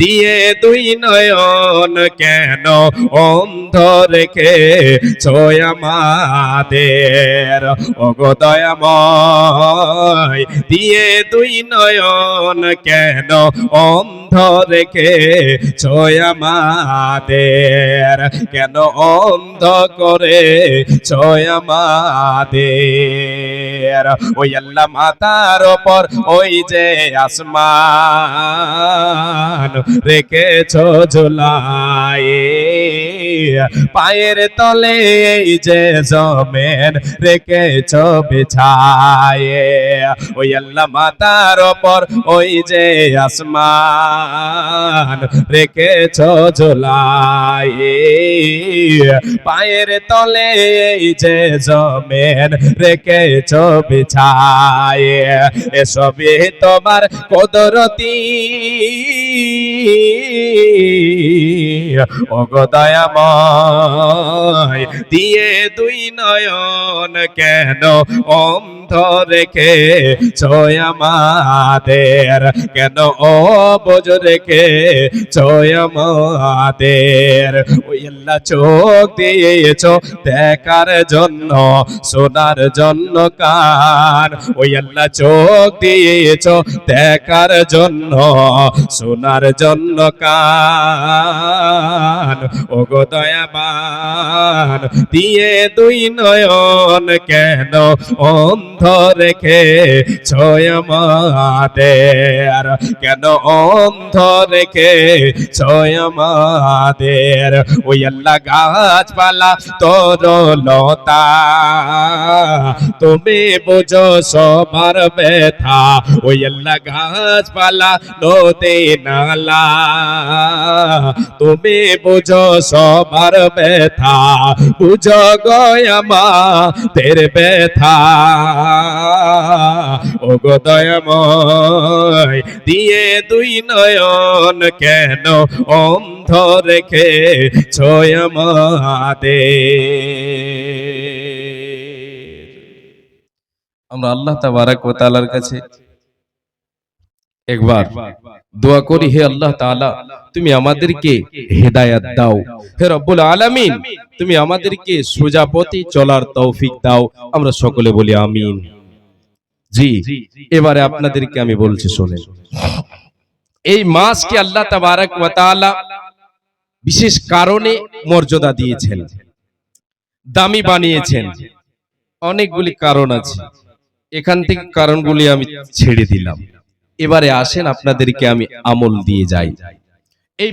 দিয়ে দুই নয়ন কেন অন্ধ রেখে ছয়ামাদের অগদয়াময় দিয়ে দুই নয়ন কেন অন্ধ রেখে ছয়ামাদের কেন অন্ধ করে ছয়ামাদের ওই আল্লাহ মাতার ওপর ওই যে আসমান রেখেছ ঝোলায়ে পায়ের তলে যে জমেন রেখেছ বিছায়ে। ওই আল্লাহ মাতার ওপর ওই যে আসমান রেখেছ ঝোলায়ে। পায়ের তলে যে জমেন রেখেছ বিছায়ে। এসবই তোমার কদরতি। অগদয়াময় দিয়ে দুই নয়ন কেন অন্ধ রেখে ছয়ামাদের কেন অবজ রেখে ছয়ামাদের ওই আল্লাহ চোখ দিয়েছ দেখার জন্য সোনার জন্য কান ওই আল্লাহ চোখ দিয়েছ দেখার জন্য সোনার জন্য কান ও গো দয়াবান, দিয়ে দুই নয়ন কেন অন্ধ রেখে ছয়মাদের কেন অন্ধ রেখে ছয়মাদের ওই আল্লাহ গাছপালা তোর লতা তুমি বুঝো সবার ব্যথা। ওই আল্লাহ গাছপালা, নদী, নালা। তুমি বুঝো সবার ব্যথা। বুঝো গয়ামা তের ব্যথা। ও গো দয়াময়, দিয়ে দুই নয়ন কেন অন্ধ রেখে ছয়মাদের আমরা আল্লাহ তাবারাক ওয়া তাআলার কাছে একবার দোয়া করি, হে আল্লাহ তাআলা, তুমি আমাদেরকে হেদায়াত দাও। হে রব্বুল আলামিন, তুমি আমাদেরকে সোজা পথে চলার তৌফিক দাও। আমরা সকলে বলি আমিন। জি, এবারে আপনাদেরকে আমি বলছি শোনেন। এই মাসকে আল্লাহ তাবারাক ওয়া তাআলা বিশেষ কারণে মর্যাদা দিয়েছেন। দামি বানিয়েছেন। অনেকগুলি কারণ আছে। এখান থেকে কারণগুলি আমি ছেড়ে দিলাম। এবারে আসেন আপনাদেরকে আমি আমল দিয়ে যাই। এই